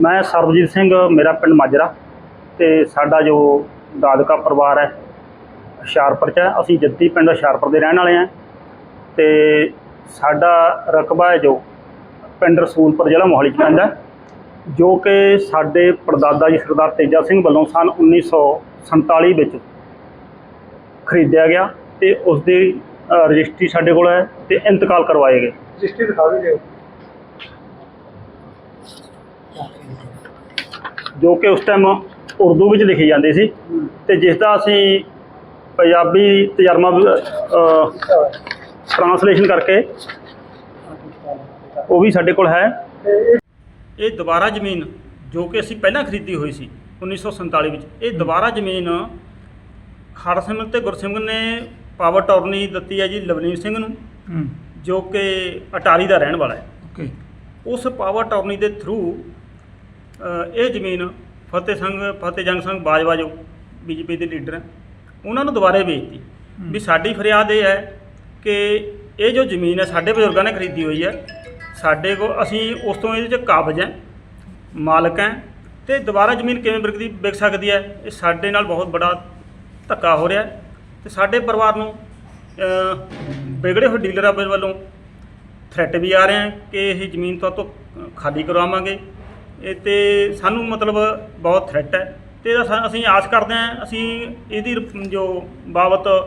ਮੈਂ ਸਰਬਜੀਤ ਸਿੰਘ ਮੇਰਾ ਪਿੰਡ ਮਾਜਰਾ ਤੇ ਸਾਡਾ ਜੋ ਦਾਦਕਾ ਪਰਿਵਾਰ ਹੈ ਹੁਸ਼ਿਆਰਪੁਰ ਚ ਹੈ। ਅਸੀਂ ਜੱਦੀ ਪਿੰਡ ਹੁਸ਼ਿਆਰਪੁਰ ਦੇ ਰਹਿਣ ਵਾਲੇ ਹਾਂ ਤੇ ਸਾਡਾ ਰਕਬਾ ਹੈ ਜੋ ਪਿੰਡ ਰਸੂਲਪੁਰ ਜ਼ਿਲ੍ਹਾ ਮੋਹਾਲੀ ਚ ਪੈਂਦਾ ਹੈ, ਜੋ ਕਿ ਸਾਡੇ ਪੜਦਾਦਾ ਜੀ ਸਰਦਾਰ ਤੇਜਾ ਸਿੰਘ ਵੱਲੋਂ ਸਨ 1947 ਵਿੱਚ ਖਰੀਦਿਆ ਗਿਆ ਤੇ ਉਸ ਦੀ ਅ, ਰਜਿਸਟਰੀ ਸਾਡੇ ਕੋਲ ਹੈ ਤੇ ਇੰਤਕਾਲ ਕਰਵਾਏ ਗਏ। ਰਜਿਸਟਰੀ ਦਿਖਾ ਦਿਓ ਜੋ ਕਿ ਉਸ ਟਾਈਮ ਉਰਦੂ ਵਿੱਚ ਲਿਖੀ ਜਾਂਦੀ ਸੀ ਤੇ ਜਿਸ ਦਾ ਅਸੀਂ ਪੰਜਾਬੀ ਤਰਜਮਾ ਟ੍ਰਾਂਸਲੇਸ਼ਨ ਕਰਕੇ ਉਹ ਵੀ ਸਾਡੇ ਕੋਲ ਹੈ। ਇਹ ਦੁਬਾਰਾ ਜ਼ਮੀਨ ਜੋ ਕਿ ਅਸੀਂ ਪਹਿਲਾਂ ਖਰੀਦੀ ਹੋਈ ਸੀ 1947 ਵਿੱਚ ਇਹ ਦੁਬਾਰਾ ਜ਼ਮੀਨ ਖੜਸਿਮਰ ਤੇ ਗੁਰਸਿਮਰ ਨੇ ਪਾਵਰ ਟੌਰਨੀ ਦਿੱਤੀ ਹੈ ਜੀ ਲਵਲੀਨ ਸਿੰਘ ਨੂੰ ਜੋ ਕਿ ਅਟਾਰੀ ਦਾ ਰਹਿਣ ਵਾਲਾ ਹੈ। ਓਕੇ ਉਸ ਪਾਵਰ ਟੌਰਨੀ ਦੇ ਥਰੂ ਇਹ ਜ਼ਮੀਨ ਫਤਿਹ ਸਿੰਘ ਫਤਿਹ ਜੰਗ ਸਿੰਘ ਬਾਜਵਾ ਜੋ ਬੀਜੇਪੀ ਦੇ ਲੀਡਰ ਹੈ ਉਹਨਾਂ ਨੂੰ ਦੁਬਾਰੇ ਵੇਚਤੀ। ਵੀ ਸਾਡੀ ਫਰਿਆਦ ਇਹ ਹੈ ਕਿ ਇਹ ਜੋ ਜ਼ਮੀਨ ਹੈ ਸਾਡੇ ਬਜ਼ੁਰਗਾਂ ਨੇ ਖਰੀਦੀ ਹੋਈ ਹੈ ਸਾਡੇ ਕੋਲ ਅਸੀਂ ਉਸ ਤੋਂ ਇਹਦੇ 'ਚ ਕਾਬਜ਼ ਹੈ ਮਾਲਕ ਹੈ ਤੇ ਦੁਬਾਰਾ ਜ਼ਮੀਨ ਕਿਵੇਂ ਵਿਕਦੀ ਵਿਕ ਸਕਦੀ ਹੈ ਇਹ ਸਾਡੇ ਨਾਲ ਬਹੁਤ ਬੜਾ ਧੱਕਾ ਹੋ ਰਿਹਾ ਤੇ ਸਾਡੇ ਪਰਿਵਾਰ ਨੂੰ ਵਿਗੜੇ ਹੋਏ ਡੀਲਰਾਂ ਵੱਲੋਂ ਥ੍ਰੈਟ ਵੀ ਆ ਰਹੇ ਹੈ ਕਿ ਇਹ ਜ਼ਮੀਨ ਤੋਂ ਤੋਂ ਖਾਲੀ ਕਰਵਾਵਾਂਗੇ। ਇਹ ਤੇ ਸਾਨੂੰ ਮਤਲਬ ਬਹੁਤ ਥ੍ਰੈਟ ਹੈ। ਤੇ ਇਹਦਾ ਸਾ- ਅਸੀਂ ਆਸ ਕਰਦੇ ਹਾਂ ਅਸੀਂ ਇਹਦੀ ਰ- ਜੋ ਬਾਬਤ ਅ,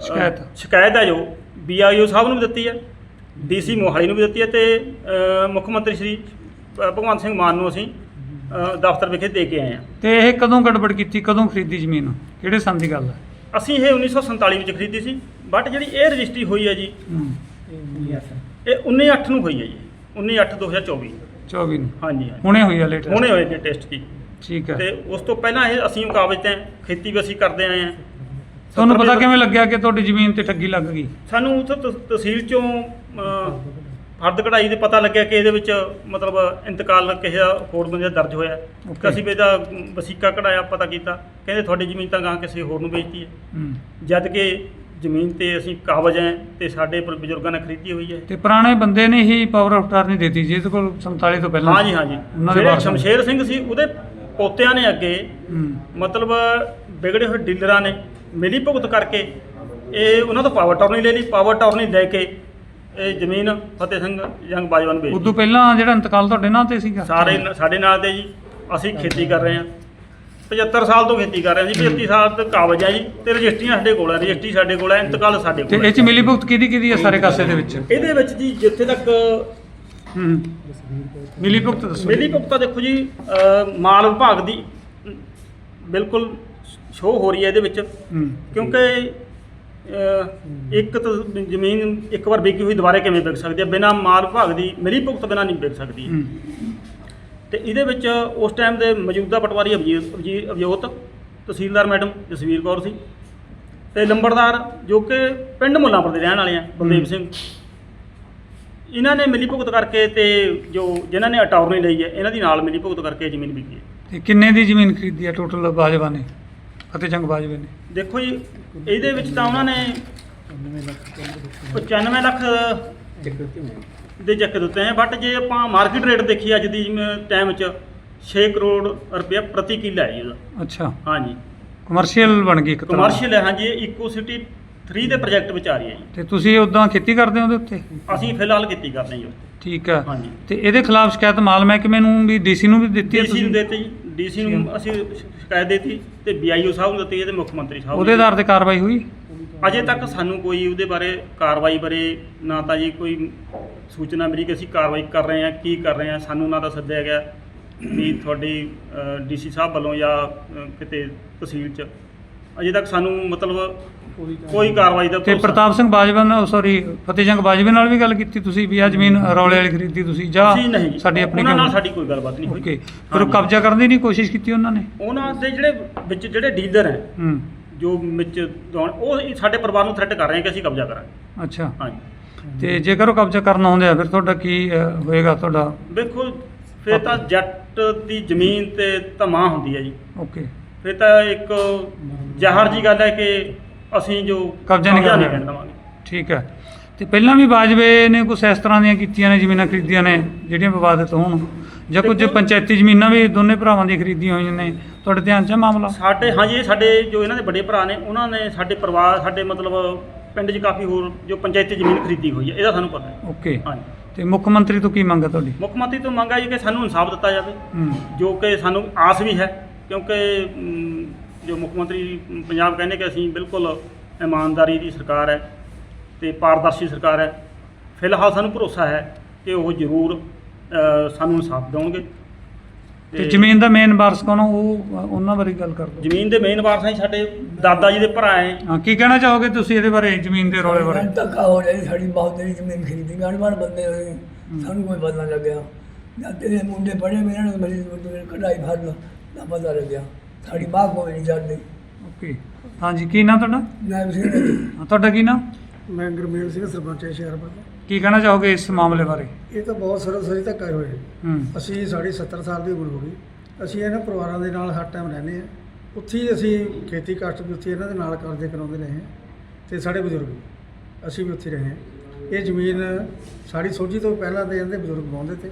ਸ਼ਿਕਾਇਤ। ਸ਼ਿਕਾਇਤ ਹੈ ਜੋ ਬੀਆਈਓ ਸਾਹਿਬ ਨੂੰ ਵੀ ਦਿੱਤੀ ਹੈ ਡੀਸੀ ਮੋਹਾਲੀ ਨੂੰ ਵੀ ਦਿੱਤੀ ਹੈ ਤੇ ਅ, ਮੁੱਖ ਮੰਤਰੀ ਸ਼੍ਰੀ ਅ, ਭਗਵੰਤ ਸਿੰਘ ਮਾਨ ਨੂੰ ਅਸੀਂ ਅ, ਦਫ਼ਤਰ ਵਿਖੇ ਦੇ ਕੇ ਆਏ ਹਾਂ। ਤੇ ਇਹ ਕਦੋਂ ਗੜਬੜ ਕੀਤੀ ਕਦੋਂ ਖਰੀਦੀ ਜ਼ਮੀਨ? ਕਿਹੜੇ ਸੰਨ ਦੀ ਗੱਲ ਹੈ? ਅਸੀਂ ਇਹ 1947 ਵਿੱਚ ਖਰੀਦੀ ਸੀ ਬਟ ਜਿਹੜੀ ਇਹ ਰਜਿਸਟਰੀ ਹੋਈ ਹੈ ਜੀ ਹੂੰ। ਇਹ 19/8 ਨੂੰ ਹੋਈ ਹੈ ਜੀ। 19/8/2024 24 ਨੂੰ? ਹਾਂਜੀ ਹਾਂਜੀ। ਹੁਣੇ ਹੋਈ ਆ ਲੇਟ ਹੁਣੇ ਹੋਏ ਨੇ ਟੈਸਟ ਕੀ ਠੀਕ ਹੈ। ਤੇ ਉਸ ਤੋਂ ਪਹਿਲਾਂ ਇਹ ਅਸੀਂ ਕਾਬਜ਼ ਤੇ ਖੇਤੀ ਵੀ ਅਸੀਂ ਕਰਦੇ ਆਏ ਹਾਂ। ਤੁਹਾਨੂੰ ਪਤਾ ਕਿਵੇਂ ਲੱਗਿਆ ਕਿ ਤੁਹਾਡੀ ਜ਼ਮੀਨ ਤੇ ਠੱਗੀ ਲੱਗ ਗਈ? ਸਾਨੂੰ ਉੱਥੇ ਤਸ- ਤਹਿਸੀਲ ਚੋਂ ਅ, ਫਰਦ ਕਢਾਈ ਦੇ ਪਤਾ ਲੱਗਿਆ ਕਿ ਇਹਦੇ ਵਿੱਚ ਮਤਲਬ ਇੰਤਕਾਲ ਕਿਸੇ ਦਾ ਹੋਰ ਬੰਦੇ ਦਾ ਦਰਜ ਹੋਇਆ। Okay. ਤੇ ਅਸੀਂ ਵੀ ਇਹਦਾ ਵਸੀਕਾ ਕਢਾਇਆ ਪਤਾ ਕੀਤਾ। ਕਹਿੰਦੇ ਤੁਹਾਡੀ ਜ਼ਮੀਨ ਤਾਂ ਗਾਂ ਕਿਸੇ ਹੋਰ ਨੂੰ ਵੇਚਤੀ ਹੈ। ਹੂੰ। ਜਦ ਕਿ ਜ਼ਮੀਨ ਤੇ ਅਸੀਂ ਕਾਬਜ਼ ਹੈ ਤੇ ਸਾਡੇ ਪ- ਬਜ਼ੁਰਗਾਂ ਨੇ ਖਰੀਦੀ ਹੋਈ ਹੈ। ਤੇ ਪੁਰਾਣੇ ਬੰਦੇ ਨੇ ਹੀ ਪਾਵਰ ਆਫ ਟਰਨੀ ਦਿੱਤੀ ਜਿਹਦੇ ਕੋਲ 47 ਤੋਂ ਪਹਿਲਾਂ। ਹਾਂਜੀ ਹਾਂਜੀ। ਉਹਨਾਂ ਦੇ ਜਿਹੜੇ ਵਾਰਸਾਂ। ਸ਼ਮਸ਼ੇਰ ਸਿੰਘ ਸੀ ਉਹਦੇ ਪੋਤਿਆਂ ਨੇ ਅੱਗੇ ਹੂੰ। ਮਤਲਬ ਵਿਗੜੇ ਹੋਏ ਡੀਲਰਾਂ ਨੇ ਮਿਲੀ ਭੁਗਤ ਕਰਕੇ ਇਹ ਉਹਨਾਂ ਤੋਂ ਪਾਵਰ ਟੌਰਨੀ ਲੈ ਲਈ ਪਾਵਰ ਟੌਰਨੀ ਲੈ ਕੇ ਇਹ ਜ਼ਮੀਨ ਫਤਿਹ ਸਿੰਘ ਜੰਗ ਬਾਜਵਾ ਨੂੰ ਵੇਚ ਉਦੋਂ ਦਿੱਤੀ। ਪਹਿਲਾਂ ਜਿਹੜਾ ਇੰਤਕਾਲ ਤੁਹਾਡੇ ਨਾਂ ਤੇ ਸੀਗਾ? ਸਾਰੇ ਨ- ਸਾਡੇ ਨਾਲ ਦੇ ਜੀ ਅਸੀਂ ਖੇਤੀ ਕਰ ਰਹੇ ਹਾਂ। 75 ਸਾਲ ਤੋਂ ਖੇਤੀ ਕਰ ਰਹੇ ਜੀ 35 ਸਾਲ ਤੋਂ ਕਾਬਜ਼ ਹੈ ਜੀ। ਤੇ ਰਜਿਸਟਰੀਆਂ ਸਾਡੇ ਕੋਲ ਹੈ ਰਜਿਸਟਰੀ ਸਾਡੇ ਕੋਲ ਹੈ ਇੰਤਕਾਲ ਸਾਡੇ ਤੇ ਕੋਲ ਇਹ ਹੈ ਚ ਮਿਲੀ ਭੁਗਤ ਕਿਹਦੀ ਕਿਹਦੀ ਹੈ ਸਾਰੇ ਕਾਸੇ ਦੇ ਵਿੱਚ? ਇਹਦੇ ਵਿੱਚ ਜੀ ਜਿੱਥੇ ਤੱਕ ਹੂੰ। ਮਿਲੀ ਭੁਗਤ ਦੱਸੋ। ਮਿਲੀ ਭੁਗਤਾ ਦੇਖੋ ਜੀ ਮਾਲ ਵਿਭਾਗ ਦੀ ਬਿਲਕੁਲ ਸ਼ੋਅ ਹੋ ਰਹੀ ਹੈ ਇਹਦੇ ਵਿੱਚ। ਹੂੰ। ਕਿਉਂਕਿ ਇੱਕ ਤਾਂ ਜ਼ਮੀਨ ਇੱਕ ਵਾਰ ਵਿਕੀ ਹੋਈ ਦੁਬਾਰੇ ਕਿਵੇਂ ਵਿਕ ਸਕਦੀ ਹੈ? ਬਿਨਾਂ ਮਾਲ ਵਿਭਾਗ ਦੀ ਮਿਲੀ ਭੁਗਤ ਬਿਨਾਂ ਨਹੀਂ ਵਿਕ ਸਕਦੀ। ਹੂੰ। ਤੇ ਇਹਦੇ ਵਿੱਚ ਉਸ ਟਾਈਮ ਦੇ ਮੌਜੂਦਾ ਪਟਵਾਰੀ ਅਭਿਜੀਤ ਅਭਿਜੀ- ਅਭਿਜੋਤ ਤਹਿਸੀਲਦਾਰ ਮੈਡਮ ਜਸਵੀਰ ਕੌਰ ਸੀ ਤੇ ਲੰਬੜਦਾਰ ਜੋ ਕਿ ਪਿੰਡ ਮੁੱਲਾਂਪੁਰ ਦੇ ਰਹਿਣ ਵਾਲੇ ਆ ਬਲਦੇਵ। ਸਿੰਘ। ਇਹਨਾਂ ਨੇ ਮਿਲੀ ਭੁਗਤ ਕਰਕੇ ਤੇ ਜੋ ਜਿਨ੍ਹਾਂ ਨੇ ਅਟਾਰਨੀ ਲਈ ਹੈ ਇਹਨਾਂ ਦੀ ਨਾਲ ਮਿਲੀ ਭੁਗਤ ਕਰਕੇ ਜ਼ਮੀਨ ਵਿਕੀ ਹੈ। ਤੇ ਕਿੰਨੇ ਦੀ ਜ਼ਮੀਨ ਖਰੀਦੀ ਹੈ ਟੋਟਲ ਬਾਜਵਾ ਨੇ ਫਤਿਹ ਜੰਗ ਬਾਜਵੇ ਨੇ? ਦੇਖੋ ਜੀ ਇਹਦੇ ਵਿੱਚ ਤਾਂ ਉਹਨਾਂ ਨੇ 95 ਲੱਖ ਦੇ ਚੱਕ ਦਿੱਤੇ ਹੈ ਬਟ ਜੇ ਆਪਾਂ ਮਾਰਕੀਟ ਰੇਟ ਦੇਖੀ ਅੱਜ ਦੀ ਟਾਈਮ 'ਚ 6 ਕਰੋੜ ਰੁਪਇਆ ਪ੍ਰਤੀ ਕਿੱਲਾ ਹੈ ਜੀ ਉਹਦਾ ਅੱਛਾ। ਹਾਂਜੀ। ਕਮਰਸ਼ੀਅਲ ਬਣ ਗਈ ਇੱਕ ਤਰ੍ਹਾਂ ਕਮਰਸ਼ੀਅਲ ਹੈ ਹਾਂਜੀ ਇਹ ਇਕੋ ਸਿਟੀ 3 ਦੇ ਪ੍ਰੋਜੈਕਟ ਵਿੱਚ ਆ ਰਹੀ ਹੈ ਜੀ। ਤੇ ਤੁਸੀਂ ਉਦਾਂ ਖੇਤੀ ਕਰਦੇ ਹੋ ਉਹਦੇ ਉੱਤੇ? ਅਸੀਂ ਫਿਲਹਾਲ ਕੀਤੀ ਕਰਦੇ ਹਾਂ ਜੀ। ਠੀਕ ਹੈ। ਹਾਂਜੀ। ਤੇ ਇਹਦੇ ਖਿਲਾਫ ਸ਼ਿਕਾਇਤ ਮਾਲ ਮਹਿਕਮੇ ਨੂੰ ਵੀ ਡੀਸੀ ਨੂੰ ਵੀ ਦਿੱਤੀ ਹੈ ਡੀਸੀ ਨੂੰ ਤੁਸੀਂ? ਦਿੱਤੀ ਜੀ ਡੀਸੀ ਨੂੰ ਅਸੀਂ ਸ਼ਿਕਾਇਤ ਦਿੱਤੀ ਤੇ ਬੀਆਈਓ ਸਾਹਿਬ ਨੂੰ ਦਿੱਤੀ ਇਹਦੇ ਮੁੱਖ ਮੰਤਰੀ ਸਾਹਿਬ ਨੂੰ ਉਹਦੇ ਆਧਾਰ ਤੇ ਕਾਰਵਾਈ ਹੋਈ? ਅਜੇ ਤੱਕ ਸਾਨੂੰ ਕੋਈ ਉਹਦੇ ਬਾਰੇ ਕਾਰਵਾਈ ਬਾਰੇ ਨਾ ਤਾਂ ਜੀ ਕੋਈ ਸੂਚਨਾ ਮਿਲੀ ਕਿ ਅਸੀਂ ਕਾਰਵਾਈ ਕਰ ਰਹੇ ਹਾਂ ਕੀ ਕਰ ਰਹੇ ਹਾਂ ਸਾਨੂੰ ਨਾ ਤਾਂ ਸੱਦਿਆ ਗਿਆ ਵੀ ਤੁਹਾਡੀ ਡੀਸੀ ਸਾਹਿਬ ਵੱਲੋਂ ਜਾਂ ਕਿਤੇ ਤਹਿਸੀਲ 'ਚ ਅਜੇ ਤੱਕ ਸਾਨੂੰ ਮਤਲਬ ਕੋਈ ਕਾਰਵਾਈ ਦਾ ਤੇ ਪ੍ਰਤਾਪ ਸਿੰਘ ਬਾਜਵਾ ਨਾਲ ਸੌਰੀ ਫਤਿਹ ਜੰਗ ਬਾਜਵੇ ਨਾਲ ਵੀ ਗੱਲ ਕੀਤੀ ਤੁਸੀਂ ਵੀ ਆ ਜ਼ਮੀਨ ਰੌਲੇ ਵਾਲੀ ਖਰੀਦੀ ਤੁਸੀਂ ਜਾਂ। ਸਾਡੀ ਆਪਣੀ ਉਹਨਾਂ ਨਾਲ? ਸਾਡੀ ਕੋਈ ਗੱਲਬਾਤ ਨਹੀਂ ਹੋਈ ਓਕੇ ਫਿਰ। ਕਬਜ਼ਾ ਕਰਨ ਦੀ ਨਹੀਂ ਕੋਸ਼ਿਸ਼ ਕੀਤੀ ਉਹਨਾਂ ਨੇ ਉਹਨਾਂ ਦੇ ਜਿਹੜੇ ਵਿੱਚ ਜਿਹੜੇ ਡੀਲਰ ਹੈ ਹੂੰ ਜੋ ਵਿੱਚ ਦੌਣ ਉਹ ਸਾਡੇ ਪਰਿਵਾਰ ਨੂੰ ਥ੍ਰੈਟ ਕਰ ਰਹੇ ਹੈ ਕਿ ਅਸੀਂ ਕਬਜ਼ਾ ਕਰਾਂਗੇ। ਅੱਛਾ। ਹਾਂਜੀ। ਤੇ ਜੇਕਰ ਉਹ ਕਬਜ਼ਾ ਕਰਨ ਆਉਂਦੇ ਆ ਫਿਰ ਤੁਹਾਡਾ ਕੀ ਹੋਏਗਾ ਤੁਹਾਡਾ? ਵੇਖੋ ਫਿਰ ਤਾਂ ਜੱਟ ਦੀ ਜ਼ਮੀਨ ਤੇ ਧਮਾ ਹੁੰਦੀ ਹੈ ਜੀ। ਓਕੇ। ਫਿਰ ਤਾਂ ਇੱਕ ਜ਼ਹਰ ਜੀ ਗੱਲ ਹੈ ਕਿ ਅਸੀਂ ਜੋ ਕਬਜ਼ਾ ਨਹੀਂ ਕਰਨ। ਕਰਨਾ। ਦੇਵਾਂਗੇ। ਠੀਕ ਹੈ। ਤੇ ਪਹਿਲਾਂ ਵੀ ਬਾਜਵੇ ਨੇ ਕੁਝ ਇਸ ਤਰ੍ਹਾਂ ਦੀਆਂ ਕੀਤੀਆਂ ਨੇ ਜ਼ਮੀਨਾਂ ਖਰੀਦੀਆਂ ਨੇ ਜਿਹੜੀਆਂ ਵਿਵਾਦਿਤ ਹੋਣ। ਜਾਂ ਕੁਝ ਪੰਚਾਇਤੀ ਜ਼ਮੀਨਾਂ ਵੀ ਦੋਨੇ ਭਰਾਵਾਂ ਦੀਆਂ ਖਰੀਦੀਆਂ ਹੋਈਆਂ ਨੇ। ਤੁਹਾਡੇ ਧਿਆਨ 'ਚ ਹੈ ਮਾਮਲਾ? ਸਾਡੇ ਹਾਂਜੀ ਸਾਡੇ ਜੋ ਇਹਨਾਂ ਦੇ ਵੱਡੇ ਭਰਾ ਨੇ ਉਹਨਾਂ ਨੇ ਸਾਡੇ ਪਰਿਵਾਰ ਸਾਡੇ ਮਤਲਬ ਪਿੰਡ 'ਚ ਕਾਫੀ ਹੋਰ ਜੋ ਪੰਚਾਇਤੀ ਜ਼ਮੀਨ ਖਰੀਦੀ ਹੋਈ ਹੈ ਇਹਦਾ ਸਾਨੂੰ ਪਤਾ ਹੈ। ਓਕੇ। ਹਾਂਜੀ। ਤੇ ਮੁੱਖ ਮੰਤਰੀ ਤੋਂ ਕੀ ਮੰਗ ਹੈ ਤੁਹਾਡੀ? ਮੁੱਖ ਮੰਤਰੀ ਤੋਂ ਮੰਗ ਹੈ ਜੀ ਕਿ ਸਾਨੂੰ ਇਨਸਾਫ ਦਿੱਤਾ ਜਾਵੇ ਹੂੰ। ਜੋ ਕਿ ਸਾਨੂੰ ਆਸ ਵੀ ਹੈ ਕਿਉਂਕਿ ਅਮ, ਜੋ ਮੁੱਖ ਮੰਤਰੀ ਪੰਜਾਬ ਕਹਿੰਦੇ ਕਿ ਅਸੀਂ ਬਿਲਕੁਲ ਇਮਾਨਦਾਰੀ ਦੀ ਸਰਕਾਰ ਹੈ ਤੇ ਪਾਰਦਰਸ਼ੀ ਸਰਕਾਰ ਹੈ। ਫਿਲਹਾਲ ਸਾਨੂੰ ਭਰੋਸਾ ਹੈ ਕਿ ਉਹ ਜ਼ਰੂਰ ਅ, ਸਾਨੂੰ ਇਨਸਾਫ ਦੇਣਗੇ। ਤੇ ਜ਼ਮੀਨ ਦਾ ਮੇਨ ਵਾਰਸ ਕੌਣ ਆ? ਉਹ ਉਹਨਾਂ ਬਾਰੇ ਗੱਲ ਕਰ ਦਿਓ। ਜ਼ਮੀਨ ਦੇ ਮੇਨ ਵਾਰਸ ਹੈ ਸਾਡੇ ਦਾਦਾ ਜੀ ਦੇ ਭਰਾ ਹੈ। ਹਾਂ ਕੀ ਕਹਿਣਾ ਚਾਹੋਗੇ ਤੁਸੀਂ ਇਹਦੇ ਬਾਰੇ ਜ਼ਮੀਨ ਦੇ ਰੌਲੇ ਬਾਰੇ? ਸਾਨੂੰ ਧੱਕਾ ਹੋ ਰਿਹਾ ਜੀ, ਸਾਡੀ ਬਹੁਤ ਦੇਰੀ ਜ਼ਮੀਨ ਖਰੀਦੀ ਗਾਣਵਾਨ ਬੰਦੇ ਹੋਏ। ਸਾਨੂੰ ਕੋਈ ਪਤਾ ਨਾ ਲੱਗਿਆ। ਜਦ ਤੇਰੇ ਮੁੰਡੇ ਪੜੇ ਮੇਰੇ ਨਾਲ ਮੇਰੀ ਜ਼ਮੀਨ ਕਢਾਈ ਫੜਨ ਨਾ ਪਤਾ ਲੱਗਿਆ। ਸਾਡੀ ਮਾਂ ਕੋਈ ਨਹੀਂ ਜਾਣਦੀ। ਓਕੇ। ਹਾਂਜੀ ਕੀ ਨਾਮ ਤੁਹਾਡਾ? ਮੈਂ ਵੀ ਤੁਹਾਡਾ ਕੀ ਨਾਮ ਮੈਂ ਗੁਰਮੇਲ ਸਿੰਘ ਸਰਪੰਚ ਹੈ ਸ਼ਹਿਰ ਦਾ ਕੀ ਕਹਿਣਾ ਚਾਹੋਗੇ ਇਸ ਮਾਮਲੇ ਬਾਰੇ? ਇਹ ਤਾਂ ਬਹੁਤ ਸਰਸਰੀ ਧੱਕਾ ਹੋਇਆ। ਹੂੰ। ਅਸੀਂ ਸਾਡੀ 70 ਸਾਲ ਦੀ ਉਮਰ ਹੋ ਗਈ। ਅਸੀਂ ਇਹਨਾਂ ਪਰਿਵਾਰਾਂ ਦੇ ਨਾਲ ਹਰ ਟਾਈਮ ਰਹਿੰਦੇ ਆ ਉੱਥੇ ਹੀ ਅਸੀਂ ਖੇਤੀ ਕਾਸ਼ਤ ਵੀ ਉੱਥੇ ਇਹਨਾਂ ਦੇ ਨਾਲ ਕਰਦੇ ਕਰਾਉਂਦੇ ਰਹੇ ਹਾਂ ਤੇ ਸਾਡੇ ਬਜ਼ੁਰਗ ਅਸੀਂ ਵੀ ਉੱਥੇ ਰਹੇ ਹਾਂ। ਇਹ ਜ਼ਮੀਨ ਸਾਡੀ ਸੋਝੀ ਤੋਂ ਪਹਿਲਾਂ ਦੇ ਇਹਦੇ ਬਜ਼ੁਰਗ ਵਾਹੁੰਦੇ ਤੇ।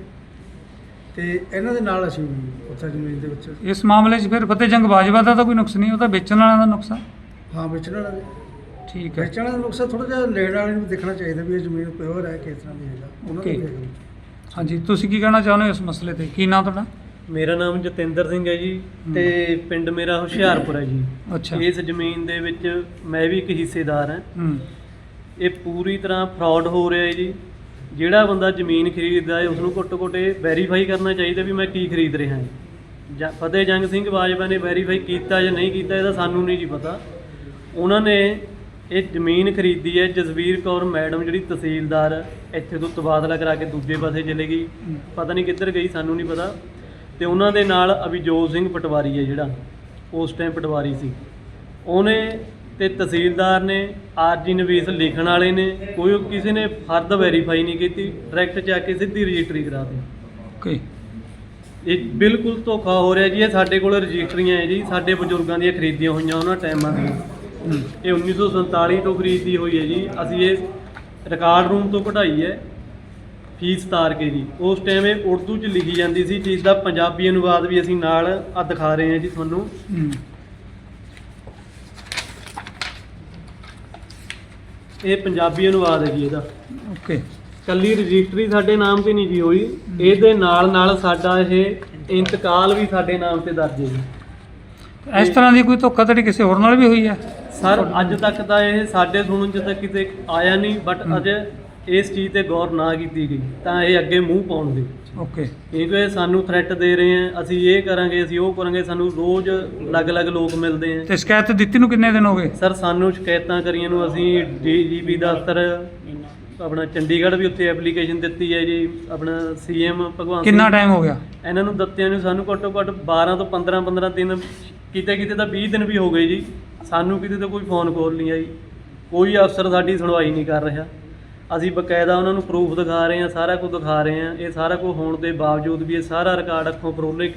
ਤੇ ਇਹਨਾਂ ਦੇ ਨਾਲ ਅਸੀਂ ਵੀ ਉੱਥੇ ਜ਼ਮੀਨ ਦੇ ਵਿੱਚ ਇਸ ਮਾਮਲੇ 'ਚ ਫਿਰ ਫਤਿਹ ਜੰਗ ਬਾਜਵਾ ਦਾ ਤਾਂ ਕੋਈ ਨੁਕਸ ਨਹੀਂ ਉਹ ਤਾਂ ਵੇਚਣ ਵਾਲਿਆਂ ਦਾ ਨੁਕਸ ਆ। ਹਾਂ ਵੇਚਣ ਵਾਲਾ ਦੇ। ਠੀਕ ਹੈ। ਵੇਚਣ ਵਾਲਾ ਦਾ ਨੁਕਸਾ ਥੋੜਾ ਜਿਹਾ ਲੈਣ ਵਾਲੇ ਨੂੰ ਵੀ ਦੇਖਣਾ ਚਾਹੀਦਾ ਵੀ ਇਹ ਜ਼ਮੀਨ ਪਿਓਰ ਹੈ ਕਿਸ ਤਰ੍ਹਾਂ ਦੀ ਹੈਗਾ। ਉਹਨਾਂ Okay. ਹਾਂਜੀ ਤੁਸੀਂ ਕੀ ਕਹਿਣਾ ਚਾਹੁੰਦੇ ਹੋ ਇਸ ਮਸਲੇ ਤੇ? ਕੀ ਨਾਮ ਤੁਹਾਡਾ? ਮੇਰਾ ਨਾਮ ਜਤਿੰਦਰ ਸਿੰਘ ਹੈ ਜੀ। ਤੇ ਪਿੰਡ ਮੇਰਾ ਹੁਸ਼ਿਆਰਪੁਰ ਹੈ ਜੀ। ਅੱਛਾ। ਇਸ ਜ਼ਮੀਨ ਦੇ ਵਿੱਚ ਮੈਂ ਵੀ ਇੱਕ ਹਿੱਸੇਦਾਰ ਹਾਂ। ਹੂੰ। ਇਹ ਪੂਰੀ ਤਰ੍ਹਾਂ ਫਰਾਡ ਹੋ ਰਿਹਾ ਹੈ ਜੀ। ਜਿਹੜਾ ਬੰਦਾ ਜ਼ਮੀਨ ਖਰੀਦਦਾ ਹੈ ਉਸ ਨੂੰ ਘੱਟੋ ਘੱਟ ਇਹ ਵੈਰੀਫਾਈ ਕਰਨਾ ਚਾਹੀਦਾ ਵੀ ਮੈਂ ਕੀ ਖਰੀਦ ਰਿਹਾ ਹਾਂ। ਜਾਂ ਫਤਿਹ ਜੰਗ ਸਿੰਘ ਬਾਜਵਾ ਨੇ ਵੈਰੀਫਾਈ ਕੀਤਾ ਜਾਂ ਨਹੀਂ ਕੀਤਾ ਇਹਦਾ ਸਾਨੂੰ ਨਹੀਂ ਜੀ ਪਤਾ। ਉਹਨਾਂ ਨੇ ਇਹ ਜ਼ਮੀਨ ਖਰੀਦੀ ਹੈ ਜਸਵੀਰ ਕੌਰ ਮੈਡਮ ਜਿਹੜੀ ਤਹਿਸੀਲਦਾਰ ਇੱਥੇ ਤੋਂ ਤਬਾਦਲਾ ਕਰਾ ਕੇ ਦੂਜੇ ਪਾਸੇ ਚਲੇ ਗਈ। ਪਤਾ ਨਹੀਂ ਕਿੱਧਰ ਗਈ ਸਾਨੂੰ ਨਹੀਂ ਪਤਾ। ਤੇ ਉਹਨਾਂ ਦੇ ਨਾਲ ਅਭਿਜੋਤ ਸਿੰਘ ਪਟਵਾਰੀ ਹੈ ਜਿਹੜਾ ਉਸ ਟਾਈਮ ਪਟਵਾਰੀ ਸੀ। ਉਹਨੇ ਤੇ ਤਹਿਸੀਲਦਾਰ ਨੇ ਆਰਜੀ ਨਵੀਸ ਲਿਖਣ ਵਾਲੇ ਨੇ ਕੋਈ ਕਿਸੇ ਨੇ ਫਰਦ ਵੈਰੀਫਾਈ ਨਹੀਂ ਕੀਤੀ ਡਾਇਰੈਕਟ ਜਾ ਕੇ ਸਿੱਧੀ ਰਜਿਸਟਰੀ ਕਰਾ ਦਿੱਤੀ। ਓਕੇ ਇਹ ਬਿਲਕੁਲ ਧੋਖਾ ਹੋ ਰਿਹਾ ਜੀ ਇਹ ਸਾਡੇ ਕੋਲ ਰਜਿਸਟਰੀਆਂ ਹੈ ਜੀ ਸਾਡੇ ਬਜ਼ੁਰਗਾਂ ਦੀਆਂ ਖਰੀਦੀਆਂ ਹੋਈਆਂ ਉਹਨਾਂ ਟਾਈਮਾਂ ਦੀਆਂ ਇਹ 1947 ਤੋਂ ਖਰੀਦੀ ਹੋਈ ਹੈ ਜੀ। ਅਸੀਂ ਇਹ ਰਿਕਾਰਡ ਰੂਮ ਤੋਂ ਕਢਾਈ ਹੈ ਫੀਸ ਤਾਰ ਕੇ ਜੀ। ਉਸ ਟਾਈਮ ਇਹ ਉਰਦੂ 'ਚ ਲਿਖੀ ਜਾਂਦੀ ਸੀ ਜਿਸ ਦਾ ਪੰਜਾਬੀ ਅਨੁਵਾਦ ਵੀ ਅਸੀਂ ਨਾਲ ਆ ਦਿਖਾ ਰਹੇ ਹਾਂ ਜੀ ਤੁਹਾਨੂੰ। ਇਹ ਪੰਜਾਬੀ ਅਨੁਵਾਦ ਹੈ ਜੀ ਇਹਦਾ। ਓਕੇ ਕੱਲੀ ਰਜਿਸਟਰੀ ਸਾਡੇ ਨਾਮ ਤੇ ਨਹੀਂ ਜੀ ਹੋਈ। ਇਹਦੇ ਨਾਲ ਨਾਲ ਸਾਡਾ ਇਹ ਇੰਤਕਾਲ ਵੀ ਸਾਡੇ ਨਾਮ ਤੇ ਦਰਜ ਹੈ ਜੀ। ਇਸ ਤਰ੍ਹਾਂ ਦੀ ਕੋਈ ਧੋਖਾਧੜੀ ਕਿਸੇ ਹੋਰ ਨਾਲ ਵੀ ਹੋਈ ਹੈ? ਸਰ ਅੱਜ ਤੱਕ ਤਾਂ ਇਹ ਸਾਡੇ ਸੁਣਨ ਚ ਤਾਂ ਕਿਤੇ ਆਇਆ ਨਹੀਂ ਬਟ। ਅਜੇ ਇਸ ਚੀਜ਼ ਤੇ ਗੌਰ ਨਾ ਕੀਤੀ ਗਈ ਤਾਂ ਇਹ ਅੱਗੇ ਮੂੰਹ ਪਾਉਣਗੇ ਓਕੇ। ਕਿਉਂਕਿ ਸਾਨੂੰ ਥ੍ਰੈਟ ਦੇ ਰਹੇ ਆ ਅਸੀਂ ਇਹ ਕਰਾਂਗੇ ਅਸੀਂ ਉਹ ਕਰਾਂਗੇ ਸਾਨੂੰ ਰੋਜ਼ ਅਲੱਗ-ਅਲੱਗ ਲੋਕ ਮਿਲਦੇ ਆ। ਤੇ ਸ਼ਿਕਾਇਤ ਦਿੱਤੀ ਨੂੰ ਕਿੰਨੇ ਦਿਨ ਹੋ ਗਏ? ਸਰ ਸਾਨੂੰ ਸ਼ਿਕਾਇਤਾਂ ਕਰੀਆਂ ਨੂੰ ਅਸੀਂ ਡੀਜੀਪੀ ਦਫ਼ਤਰ ਆਪਣਾ ਚੰਡੀਗੜ੍ਹ ਵੀ ਉੱਥੇ ਐਪਲੀਕੇਸ਼ਨ ਦਿੱਤੀ ਹੈ ਜੀ ਆਪਣਾ ਸੀਐਮ ਭਗਵੰਤ ਕਿੰਨਾ ਟਾਈਮ ਹੋ ਗਿਆ? ਇਹਨਾਂ ਨੂੰ ਦਿੱਤਿਆਂ ਨੂੰ ਸਾਨੂੰ ਘੱਟੋ ਘੱਟ 12 ਤੋਂ 15 15 ਦਿਨ ਕਿਤੇ ਕਿਤੇ ਤਾਂ 20 ਦਿਨ ਵੀ ਹੋ ਗਏ ਜੀ। ਸਾਨੂੰ ਕਿਤੇ ਤਾਂ ਕੋਈ ਫੋਨ ਕਾਲ ਨਹੀਂ ਆਈ। ਕੋਈ ਅਫਸਰ ਸਾਡੀ ਸੁਣਵਾਈ ਨਹੀਂ ਕਰ ਰਿਹਾ। ਅਸੀਂ ਬਕਾਇਦਾ ਉਹਨਾਂ ਨੂੰ ਪ੍ਰੂਫ ਦਿਖਾ ਰਹੇ ਹਾਂ ਸਾਰਾ ਕੁਝ ਦਿਖਾ ਰਹੇ ਹਾਂ। ਇਹ ਸਾਰਾ ਕੁਝ ਹੋਣ ਦੇ ਬਾਵਜੂਦ ਵੀ ਇਹ ਸਾਰਾ ਰਿਕਾਰਡ ਅੱਖੋਂ ਪਰੋਲੇ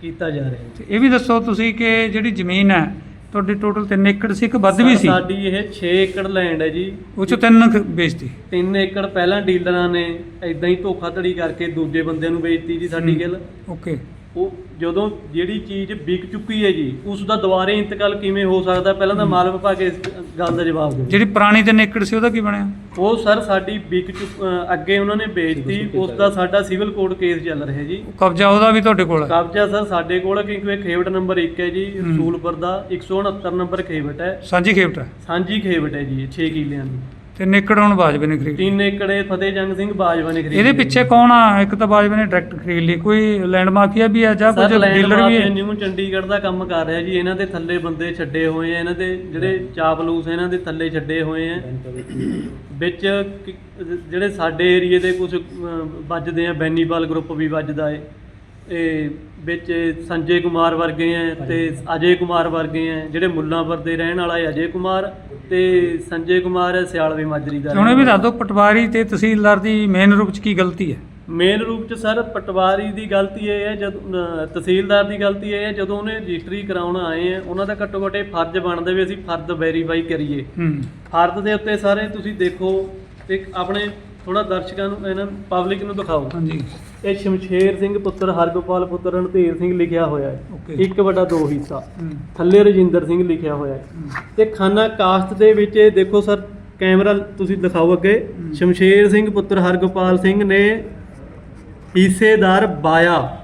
ਕੀਤਾ ਜਾ ਰਿਹਾ ਤੇ ਇਹ ਵੀ ਦੱਸੋ ਤੁਸੀਂ ਕਿ ਜਿਹੜੀ ਜ਼ਮੀਨ ਹੈ ਤੁਹਾਡੀ ਟੋਟਲ 3 ਏਕੜ ਸੀ ਕਿ ਵੱਧ ਵੀ ਸੀ? ਸਾਡੀ ਇਹ 6 ਏਕੜ ਲੈਂਡ ਹੈ ਜੀ। ਉਹ ਚੋਂ ਤਿੰਨ ਵੇਚਤੀ? 3 ਏਕੜ ਪਹਿਲਾਂ ਡੀਲਰਾਂ ਨੇ ਇਦਾਂ ਹੀ ਧੋਖਾਧੜੀ ਕਰਕੇ ਦੂਜੇ ਬੰਦਿਆਂ ਨੂੰ ਵੇਚਤੀ ਜੀ ਸਾਡੀ ਹੂੰ। ਗਿੱਲ। ਓਕੇ ਉਹ ਜਦੋਂ ਜਿਹੜੀ ਚੀਜ਼ ਵਿਕ ਚੁੱਕੀ ਹੈ ਜੀ ਉਸ ਦਾ ਦੁਬਾਰੇ ਇੰਤਕਾਲ ਕਿਵੇਂ ਹੋ ਸਕਦਾ? ਪਹਿਲਾਂ ਤਾਂ ਮਾਲ ਵਿਭਾਗ ਇਸ ਗੱਲ ਦਾ ਜਵਾਬ ਦਿਓ। ਜਿਹੜੀ ਪੁਰਾਣੀ 3 ਏਕੜ ਸੀ ਉਹਦਾ ਕੀ ਬਣਿਆ? ਉਹ ਸਰ ਸਾਡੀ ਵਿਕ ਚੁੱਕ ਅੱਗੇ ਉਹਨਾਂ ਨੇ ਵੇਚਤੀ ਉਸ ਦਾ ਸਾਡਾ ਸਿਵਲ ਕੋਰਟ ਕੇਸ ਚੱਲ ਰਿਹਾ ਜੀ। ਕਬਜ਼ਾ ਉਹਦਾ ਵੀ ਤੁਹਾਡੇ ਕੋਲ ਹੈ? ਕਬਜ਼ਾ ਸਰ ਸਾਡੇ ਕੋਲ ਹੈ ਕਿਉਂਕਿ ਇਹ ਖੇਵਟ ਨੰਬਰ 1 ਹੈ ਜੀ। ਰਸੂਲਪੁਰ ਦਾ। 169 ਨੰਬਰ ਖੇਵਟ ਹੈ। ਸਾਂਝੀ ਖੇਪਟ ਹੈ? ਸਾਂਝੀ ਖੇਵਟ ਹੈ ਜੀ 6 ਕਿੱਲਿਆਂ ਦੀ। 3 ਏਕੜ ਹੁਣ ਬਾਜਵੇ ਨੇ ਖਰੀਦੀ 3 ਏਕੜ ਫਤਿਹ ਜੰਗ ਸਿੰਘ ਬਾਜਵਾ ਨੇ ਖਰੀਦੀ ਇਹਦੇ। ਪਿੱਛੇ ਕੌਣ ਆ? ਇੱਕ ਤਾਂ ਬਾਜਵੇ ਨੇ ਡਾਇਰੈਕਟ ਖਰੀਦ ਲਈ। ਕੋਈ ਲੈਂਡ ਮਾਫੀਆ ਵੀ ਹੈ ਜਾਂ ਕੁਝ ਸਰ ਲੈਂਡ ਡੀਲਰ ਵੀ ਮਾਫੀਆ ਹੈ ਨਿਊ ਚੰਡੀਗੜ੍ਹ ਦਾ ਕੰਮ ਕਰ ਰਿਹਾ ਜੀ। ਇਹਨਾਂ ਦੇ ਥੱਲੇ ਬੰਦੇ ਛੱਡੇ ਹੋਏ ਆ। ਇਹਨਾਂ ਦੇ ਜਿਹੜੇ ਚਾਪਲੂਸ ਇਹਨਾਂ ਦੇ ਥੱਲੇ ਛੱਡੇ ਹੋਏ ਆ। ਵਿੱਚ ਕਿ- ਜਿਹੜੇ ਸਾਡੇ ਏਰੀਏ ਦੇ ਕੁਝ ਵੱਜਦੇ ਆ। ਬੈਨੀਪਾਲ ਗਰੁੱਪ ਵੀ ਵੱਜਦਾ ਏ। ਇਹ ਵਿੱਚ ਸੰਜੇ ਕੁਮਾਰ ਵਰਗੇ ਆ ਤੇ ਅਜੇ ਕੁਮਾਰ ਵਰਗੇ ਆ ਜਿਹੜੇ ਮੁੱਲਾਂਪੁਰ ਦੇ ਰਹਿਣ ਵਾਲਾ ਹੈ ਅਜੇ ਕੁਮਾਰ ਤੇ ਸੰਜੇ ਕੁਮਾਰ ਹੈ ਸਿਆਲਵੇ ਮਾਜਰੀ ਦਾ ਹੁਣ ਇਹ ਵੀ ਦੱਸ ਦਿਓ ਪਟਵਾਰੀ ਤੇ ਤਹਿਸੀਲਦਾਰ ਦੀ ਮੇਨ ਰੂਪ ਚ ਕੀ ਗਲਤੀ ਹੈ ਮੇਨ ਰੂਪ ਚ ਸਰ ਪਟਵਾਰੀ ਦੀ ਗਲਤੀ ਇਹ ਹੈ ਜਦ ਤਹਿਸੀਲਦਾਰ ਦੀ ਗਲਤੀ ਇਹ ਹੈ ਜਦੋਂ ਉਹਨੇ ਰਜਿਸਟਰੀ ਕਰਾਉਣ ਆਏ ਆ ਉਹਨਾਂ ਦਾ ਘੱਟੋ ਘੱਟ ਫਰਜ਼ ਬਣਦਾ ਵੀ ਅਸੀਂ ਫਰਦ ਵੈਰੀਫਾਈ ਕਰੀਏ। ਹੂੰ। ਫਰਦ ਦੇ ਉੱਤੇ ਸਾਰੇ ਤੁਸੀਂ ਦੇਖੋ ਤੇ ਇੱਕ ਆਪਣੇ ਥੋੜਾ ਦਰਸ਼ਕਾਂ ਨੂੰ ਇਹਨਾਂ ਪਬਲਿਕ ਨੂੰ ਦਿਖਾਓ। ਹਾਂਜੀ। ਇਹ ਸ਼ਮਸ਼ੇਰ ਸਿੰਘ ਪੁੱਤਰ ਹਰਗੋਪਾਲ ਪੁੱਤਰ ਰਣਧੀਰ ਸਿੰਘ ਲਿਖਿਆ ਹੋਇਆ ਹੈ। Okay. ਇੱਕ ਵੱਡਾ ਦੋ ਹਿੱਸਾ। ਹੂੰ, ਥੱਲੇ ਰਜਿੰਦਰ ਸਿੰਘ ਲਿਖਿਆ ਹੋਇਆ ਹੈ। ਤੇ ਖਾਨਾ ਕਾਸਟ ਦੇ ਵਿੱਚ ਇਹ ਦੇਖੋ ਸਰ ਕੈਮਰਾ ਤੁਸੀਂ ਦਿਖਾਓ ਅੱਗੇ। ਹਮ। ਸ਼ਮਸ਼ੇਰ ਸਿੰਘ ਪੁੱਤਰ ਹਰਗੋਪਾਲ ਸਿੰਘ ਨੇ ਹਿੱਸੇਦਾਰ ਬਾਇਆ।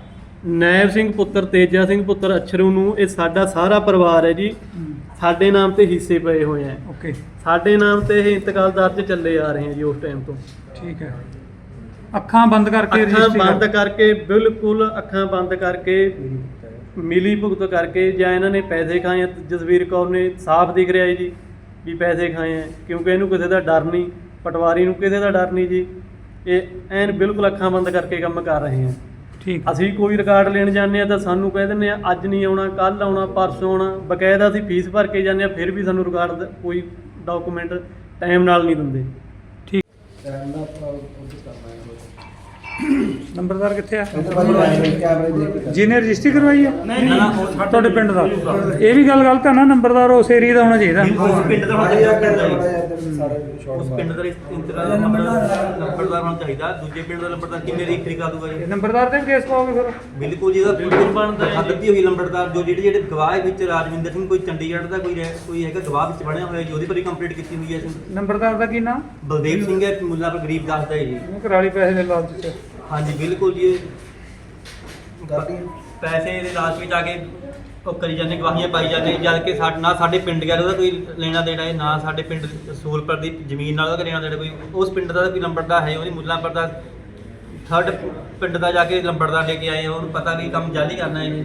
ਨੈਬ ਸਿੰਘ ਪੁੱਤਰ ਤੇਜਾ ਸਿੰਘ ਪੁੱਤਰ ਅਛਰੂ ਨੂੰ ਇਹ ਸਾਡਾ ਸਾਰਾ ਪਰਿਵਾਰ ਹੈ ਜੀ। ਸਾਡੇ ਨਾਮ ਤੇ ਹਿੱਸੇ ਪਏ ਹੋਏ ਹੈ। ਓਕੇ। ਸਾਡੇ ਨਾਮ ਤੇ ਇਹ ਇੰਤਕਾਲ ਦਰਜ ਚੱਲੇ ਆ ਰਹੇ ਹੈ ਜੀ ਉਸ ਟਾਈਮ ਤੋਂ। ਠੀਕ ਹੈ। ਅੱਖਾਂ ਬੰਦ ਕਰਕੇ ਅੱਖਾਂ ਰਜਿਸਟਰੀ ਬੰਦ ਕਰ- ਕਰਕੇ ਬਿਲਕੁਲ ਅੱਖਾਂ ਬੰਦ ਕਰਕੇ ਮਿਲੀ ਭੁਗਤ ਕਰਕੇ ਜਾਂ ਇਹਨਾਂ ਨੇ ਪੈਸੇ ਖਾਏ ਆ। ਜਸਵੀਰ ਕੌਰ ਨੇ ਸਾਫ਼ ਦਿਖ ਰਿਹਾ ਹੈ ਜੀ ਵੀ ਪੈਸੇ ਖਾਏ ਆ ਕਿਉਂਕਿ ਇਹਨੂੰ ਕਿਸੇ ਦਾ ਡਰ ਨਹੀਂ ਪਟਵਾਰੀ ਨੂੰ ਕਿਸੇ ਦਾ ਡਰ ਨਹੀਂ ਜੀ। ਇਹ ਐਨ ਬਿਲਕੁਲ ਅੱਖਾਂ ਬੰਦ ਕਰਕੇ ਕੰਮ ਕਰ ਰਹੇ ਆ। ਠੀਕ ਅਸੀਂ ਕੋਈ ਰਿਕਾਰਡ ਲੈਣ ਜਾਂਦੇ ਆ ਤਾਂ ਸਾਨੂੰ ਕਹਿ ਦਿੰਦੇ ਆ ਅੱਜ ਨਹੀਂ ਆਉਣਾ ਕੱਲ ਆਉਣਾ ਪਰਸੋਂ ਆਉਣਾ। ਬਕਾਇਦਾ ਅਸੀਂ ਫੀਸ ਭਰ ਕੇ ਜਾਂਦੇ ਆ ਫਿਰ ਵੀ ਸਾਨੂੰ ਰਿਕਾਰਡ ਕੋਈ ਡਾਕੂਮੈਂਟ ਟਾਈਮ ਨਾਲ ਨਹੀਂ ਦਿੰਦੇ। ਨੰਬਰਦਾਰ ਕਿੱਥੇ ਆ? ਜਿਹਨੇ ਰਜਿਸਟਰੀ ਕਰਵਾਈ ਹੈ ਨਹੀਂ ਨਹੀਂ। ਤੁਹਾਡੇ ਪਿੰਡ ਦਾ? ਇਹ ਵੀ ਗੱਲ ਗਲਤ ਹੈ ਨਾ ਨੰਬਰਦਾਰ ਉਸ ਏਰੀਆ ਦਾ ਹੋਣਾ ਚਾਹੀਦਾ। ਉਸ ਪਿੰਡ ਦਾ ਹੋਣਾ ਚਾਹੀਦਾ। ਉਸ ਪਿੰਡ ਦਾ ਇੰਤਕਾਲ ਦਾ ਨੰਬਰਦਾਰ ਹੋਣਾ ਚਾਹੀਦਾ। ਦੂਜੇ ਪਿੰਡ ਦਾ ਨੰਬਰਦਾਰ ਕਿਵੇਂ ਰੀਖਰੀ ਕਰ ਦੂਗਾ ਜੀ? ਨੰਬਰਦਾਰ ਤੇ ਵੀ ਕੇਸ ਪਾਓਗੇ ਫਿਰ? ਬਿਲਕੁਲ ਜੀ ਦਾ ਬਿਲਕੁਲ ਬਣਦਾ ਹੈ ਜੀ। ਦਿੱਤੀ ਹੋਈ ਨੰਬਰਦਾਰ ਜੋ ਜਿਹੜੇ ਜਿਹੜੇ ਗਵਾਹ ਹੈ ਵਿੱਚ ਰਾਜਵਿੰਦਰ ਸਿੰਘ ਕੋਈ ਚੰਡੀਗੜ੍ਹ ਦਾ ਕੋਈ ਰਹਿ- ਕੋਈ ਹੈਗਾ ਗਵਾਹ ਵਿੱਚ ਬਣਿਆ ਹੋਇਆ ਜੀ ਉਹਦੀ ਪਰ ਕੰਪਲੀਟ ਕੀਤੀ ਹੋਈ ਹੈ ਅਸੀਂ ਨੰਬਰਦਾਰ ਦਾ ਕੀ ਨਾਮ ਬਲਦੇਵ ਸਿੰਘ ਹੈ ਮੁੱਲਾਪੁਰ ਗਰੀਬ ਦਾਸ ਦਾ ਹੈ ਜੀ। ਕਰਾਲੀ ਪੈਸੇ ਦੇ ਲਾਲਚ ਚ। ਹਾਂਜੀ ਬਿਲਕੁਲ ਜੀ। ਇਹ ਪੈਸੇ ਦੇ ਲਾਲਚ ਵਿੱਚ ਆ ਕੇ ਉਹ ਕਰੀ ਜਾਂਦੇ ਗਵਾਹੀਆਂ ਪਾਈ ਜਾਂਦੇ ਜਦ ਕਿ ਸਾਡ ਨਾ ਸਾਡੇ ਪਿੰਡ ਗਿਆ ਉਹਦਾ ਕੋਈ ਲੈਣਾ ਦੇਣਾ ਹੈ ਨਾ ਸਾਡੇ ਪਿੰਡ ਸੂਲਪੁਰ ਦੀ ਜ਼ਮੀਨ ਨਾਲ ਉਹਦਾ ਲੈਣਾ ਦੇਣਾ ਕੋਈ। ਉਸ ਪਿੰਡ ਦਾ ਤਾਂ ਕੋਈ ਲੰਬੜਦਾ ਹੈ ਉਹਦੀ ਮੁੱਲਾਂਪੁਰ ਦਾ। ਥਰਡ ਪਿੰਡ ਦਾ ਜਾ ਕੇ ਲੰਬੜਦਾਰ ਲੈ ਕੇ ਆਏ ਉਹਨੂੰ ਪਤਾ ਵੀ ਕੰਮ ਜਾਲੀ ਕਰਨਾ ਹੈ। ਇਹ